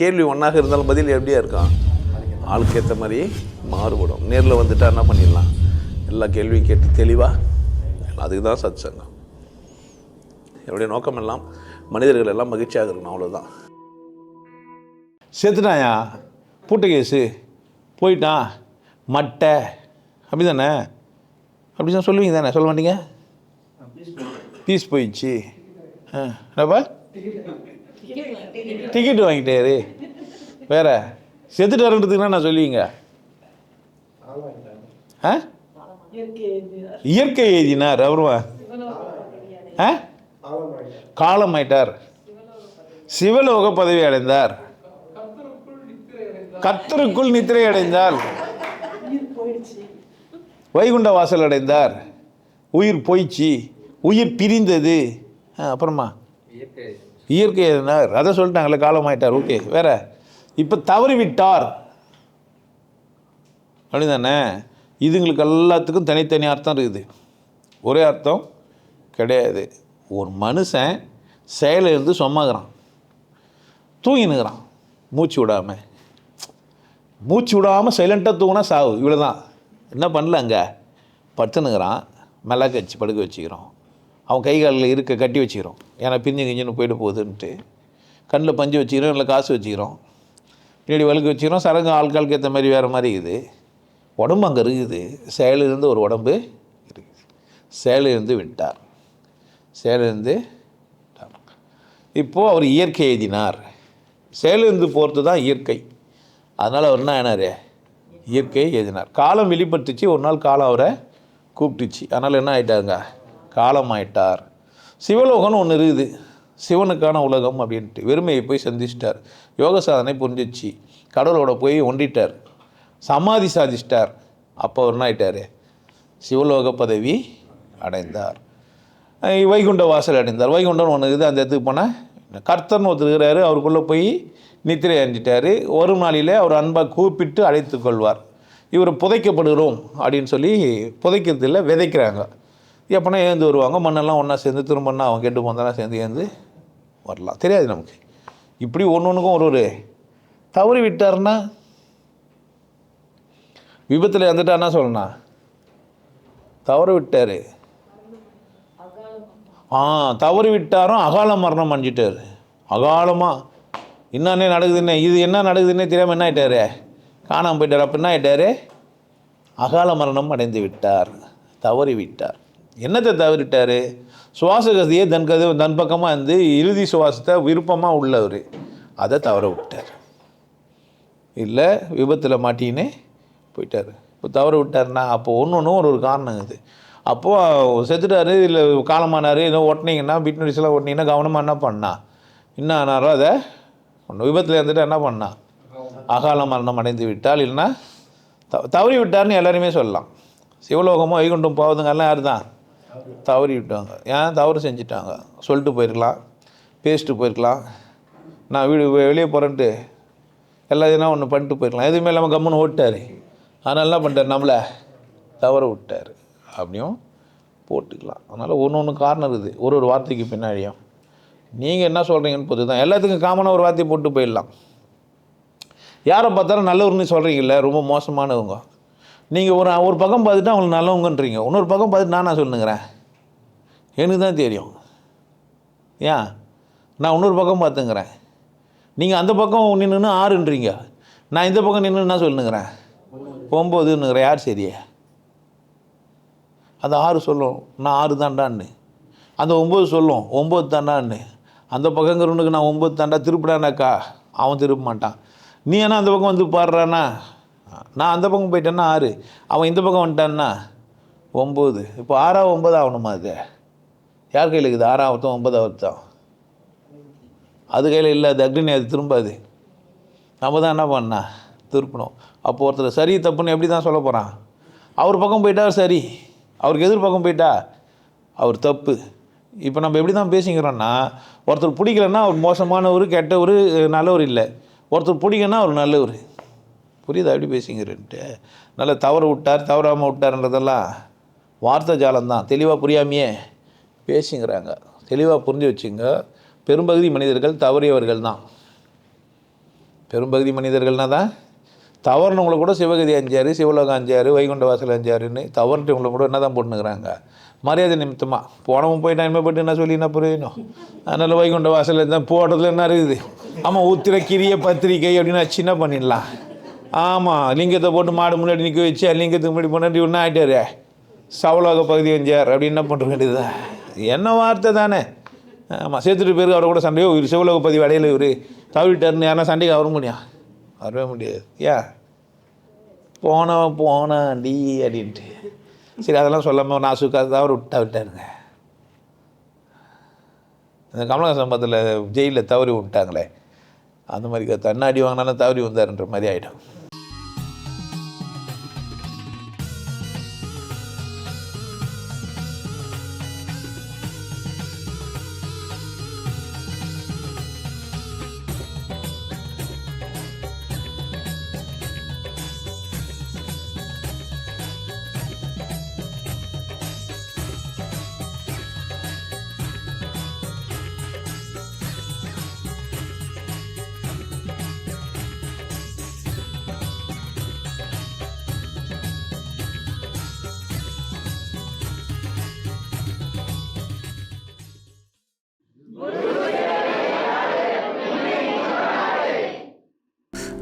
கேள்வி ஒன்றாக இருந்தாலும் பதில் எப்படியா இருக்கும்? ஆளுக்கு ஏற்ற மாதிரி மாறுபடும். நேரில் வந்துட்டா என்ன பண்ணிடலாம்? எல்லா கேள்வியும் கேட்டு தெளிவாக அதுக்கு தான் சத் சங்கம் என்னுடைய நோக்கம் எல்லாம் மனிதர்கள் எல்லாம் மகிழ்ச்சியாக இருக்கணும் அவ்வளோதான் செத்துட்டாயா? பூட்ட கேஸு போயிட்டான் மட்டை அப்படி தானே அப்படி தான் சொல்லுவீங்க தானே? சொல்ல மாட்டீங்க? பீஸ் போயிடுச்சு. ஆ என்னப்பா? டிக்கெட் வாங்கிட்டாரு வேற. செத்துட்டு நான் சொல்லுவீங்க. ஆ? இயற்கை எழுதினார் அவருவா ஆ? காலமாயிட்டார். சிவலோக பதவி அடைந்தார். கத்தருக்குள் நித்திரை அடைந்தால் வைகுண்ட வாசல் அடைந்தார். உயிர் போயிடுச்சு. உயிர் பிரிந்தது. ஆ, அப்புறமா? இயற்கை என்ன அதை சொல்லிட்டாங்களே காலமாயிட்டார் ஓகே வேற. இப்போ தவறி விட்டார் அப்படிதானே? இதுங்களுக்கு எல்லாத்துக்கும் தனித்தனி அர்த்தம் இருக்குது. ஒரே அர்த்தம் கிடையாது. ஒரு மனுஷன் செயலை இருந்து சொம்மாகிறான் தூங்கினுக்கிறான். மூச்சு விடாமல் மூச்சு விடாமல் சைலண்ட்டாக தூங்கினா சாவு. இவ்வளோ தான் என்ன பண்ணல அங்கே? படுத்துனுங்கிறான் மிளகு வச்சு படுக்க வச்சுக்கிறோம். அவன் கை காலில் இருக்க கட்டி வச்சுக்கிறோம். ஏன்னா பிஞ்சு கிஞ்சுன்னு போயிட்டு போகுதுன்ட்டு. கண்ணில் பஞ்சு வச்சுக்கிறோம் இல்லை காசு வச்சுக்கிறோம். பின்னாடி வழுக்கு வச்சுக்கிறோம் சரங்கு ஆட்களுக்கு ஏற்ற மாதிரி வேறு மாதிரி இருக்குது. உடம்பு அங்கே இருக்குது. செயலிருந்து ஒரு உடம்பு இருக்குது. செயலிருந்து விட்டார். செயலிருந்து விட்டார். இப்போது அவர் இயற்கை எழுதினார். செயலிருந்து போகிறது தான் இயற்கை. அதனால் அவர் என்ன ஆனார்? இயற்கையை எழுதினார். காலம் வெளிப்பட்டுச்சு ஒரு நாள் காலம் அவரை கூப்பிட்டுச்சு. அதனால் என்ன ஆகிட்டாருங்க காலமாயிட்டார். சிவலோகம்னு ஒன்று இருக்குது. சிவனுக்கான உலகம் அப்படின்ட்டு வெறுமையை போய் சந்திச்சிட்டார். யோக சாதனை புரிஞ்சிச்சு. கடவுளோட போய் ஒண்டிட்டார். சமாதி சாதிச்சிட்டார். அப்போ என்ன ஆயிட்டார்? சிவலோக பதவி அடைந்தார். வைகுண்ட வாசல் அடைந்தார். வைகுண்டம் ஒன்று இருக்குது. அந்த இடத்துக்கு போனால் கர்த்தர்னு ஒருத்தர் இருக்கிறாரு. அவருக்குள்ளே போய் நித்திரை அடைஞ்சிட்டாரு ஒரு நாளிலே அவர் அன்பாக கூப்பிட்டு அழைத்து கொள்வார். இவர் புதைக்கப்படுகிறோம் அப்படின்னு சொல்லி புதைக்கிறது இல்லை விதைக்கிறாங்க. எப்போனா ஏந்து வருவாங்க மண்ணெல்லாம் ஒன்றா சேர்ந்து திரும்பன்னா அவன் கெட்டு போந்தாலும் சேர்ந்து ஏந்து வரலாம். தெரியாது நமக்கு. இப்படி ஒன்று ஒன்றுக்கும் ஒரு ஒரு தவறி விட்டார்னா விபத்தில் இறந்துட்டா என்ன சொல்லணும் தவறு விட்டார். ஆ தவறு விட்டாரும் அகால மரணம் அடைஞ்சிட்டார் அகாலமாக என்னன்னே நடக்குதுன்னே இது என்ன நடக்குதுன்னே தெரியாமல் என்ன ஆகிட்டாரு காணாமல் போயிட்டார். அப்போ என்ன ஆகிட்டார் அகால மரணம் அடைந்து விட்டார். தவறி விட்டார். என்னத்தை தவறிட்டார்? சுவாச கதியை தன் கதை தன் பக்கமாக இருந்து இறுதி சுவாசத்தை விருப்பமாக உள்ளவர். அதை தவற விட்டார். இல்லை விபத்தில் மாட்டின்னு போயிட்டார். இப்போ தவற விட்டார்னா அப்போ ஒன்று ஒன்றும் ஒரு ஒரு காரணம் இது. அப்போது செத்துட்டாரு இல்லை காலமானார் ஏதோ ஒட்டினீங்கன்னா பிட் நோட்டீஸ்லாம் ஒட்டினீங்கன்னா கவனமாக என்ன பண்ணா? என்ன ஆனாரோ அதை ஒன்று விபத்தில் இருந்துட்டு என்ன பண்ணா? அகால மரணம் அடைந்து விட்டால் இல்லைன்னா தவறி விட்டார்னு எல்லாருமே சொல்லலாம். சிவலோகமோ வைகுண்டம் போவதுங்கெல்லாம் யார் தான் தவறி விட்டாங்க. ஏன்? தவறு செஞ்சிட்டாங்க. சொல்லிட்டு போயிருக்கலாம். பேசிட்டு போயிருக்கலாம். நான் வீடு வெளியே போகிறேன்ட்டு எல்லா இதனா ஒன்று பண்ணிட்டு போயிருக்கலாம். எதுவுமே இல்லாமல் கம்முன்னு ஓட்டார் அதனால என்ன பண்ணிட்டார்? நம்மளை தவற விட்டார். அப்படியும் போட்டுக்கலாம். அதனால் ஒன்று ஒன்று காரணம் இருக்குது. ஒரு ஒரு வார்த்தைக்கு பின்னாடியும். நீங்கள் என்ன சொல்கிறீங்கன்னு பொறுத்து தான். எல்லாத்துக்கும் காமனாக ஒரு வார்த்தையை போட்டு போயிடலாம். யாரை பார்த்தாலும் நல்லவர்னு சொல்கிறீங்கல்ல ரொம்ப மோசமானவங்க. நீங்கள் ஒரு ஒரு பக்கம் பார்த்துட்டு அவங்களுக்கு நல்லவங்கன்றீங்க. இன்னொரு பக்கம் பார்த்துட்டு நான் நான் சொல்லுங்கிறேன் எனக்கு தான் தெரியும். ஏன் நான் இன்னொரு பக்கம் பார்த்துங்கிறேன். நீங்கள் அந்த பக்கம் நின்றுன்னு ஆறுன்றீங்க. நான் இந்த பக்கம் நின்று என்ன சொல்லுங்கிறேன் ஒம்போதுன்னுங்கிறேன். யார் சரியே? அந்த ஆறு சொல்லும். நான் ஆறு தாண்டான்னு. அந்த ஒம்பது சொல்லும். ஒம்பது தாண்டான்னு. அந்த பக்கங்கிறவனுக்கு நான் ஒம்பது தாண்டா திருப்பிடானாக்கா? அவன் திருப்ப மாட்டான். நீ என்ன அந்த பக்கம் வந்து பாடுறானா? நான் அந்த பக்கம் போயிட்டேன்னா ஆறு. அவன் இந்த பக்கம் வந்துட்டான்னா ஒம்பது. இப்போ ஆறா ஒம்பது ஆகணுமா அது? யார் கையில் இருக்குது? ஆறாவதும் ஒன்பதாவதும் அது கையில் இல்லை அது அக்னி அது திரும்பாது. நம்ம தான் என்ன பண்ணா? திருப்பணும். அப்போ ஒருத்தர் சரி தப்புன்னு எப்படி தான் சொல்ல போகிறான் அவர் பக்கம் போயிட்டா சரி. அவருக்கு எதிர் பக்கம் போயிட்டா அவர் தப்பு. இப்போ நம்ம எப்படி தான் பேசிக்கிறோன்னா ஒருத்தர் பிடிக்கலன்னா அவர் மோசமானவர் கெட்டவர் நல்லவர் இல்லை. ஒருத்தர் பிடிக்கன்னா அவர் நல்லவர். புரியுதா? எப்படி பேசிங்கிறன்ட்டு நல்லா தவற விட்டார் தவறாமல் விட்டார்ன்றதெல்லாம் வார்த்தை ஜாலம்தான் தெளிவாக புரியாமையே பேசிங்கிறாங்க. தெளிவாக புரிஞ்சு வச்சுங்க. பெரும்பகுதி மனிதர்கள் தவறியவர்கள் தான் பெரும்பகுதி மனிதர்கள்னா தான் தவறுனவங்களை கூட சிவகதி அஞ்சாறு சிவலோகம் அஞ்சாறு வைகுண்ட வாசல் அஞ்சாருன்னு தவறுட்டவங்களை கூட என்ன தான் போட்டுனுக்குறாங்க மரியாதை நிமித்தமாக போனவன் போய் நான் போயிட்டு என்ன சொல்லி என்ன? புரியணும் அதனால் வைகுண்ட வாசல் தான் போடுறதுல என்ன இருக்குது? ஆமாம் உத்திர கிரிய பத்திரிக்கை அப்படின்னு சின்ன பண்ணிடலாம்? ஆமாம் லிங்கத்தை போட்டு மாடு முன்னாடி நிற்க வச்சு லிங்கத்துக்கு முன்னாடி முன்னாடி ஒன்றும் ஆகிட்டாரு சவலோக பகுதி வஞ்சார் அப்படின்னு என்ன பண்ணுற வேண்டியது என்ன வார்த்தை தானே? ஆமாம் சேர்த்துட்டு பேருக்கு அவரை கூட சண்டையோ இவர் சிவலோக பதிவு அடையில் இவர். தவிட்டார்னு யாரா சண்டைக்கு வர முடியும். வரவே முடியாது. ஏன் போனவன் போனாண்டி அப்படின்ட்டு. சரி அதெல்லாம் சொல்லாமல் நான் சுக்கா தவறு விட்டா விட்டாருங்க இந்த கமலஹாசன் படத்தில் ஜெயிலில் தவறி விட்டாங்களே. அந்த மாதிரி தன்னாடி வாங்கினாலும் தவறி வந்தாருன்ற மாதிரி ஆகிடும்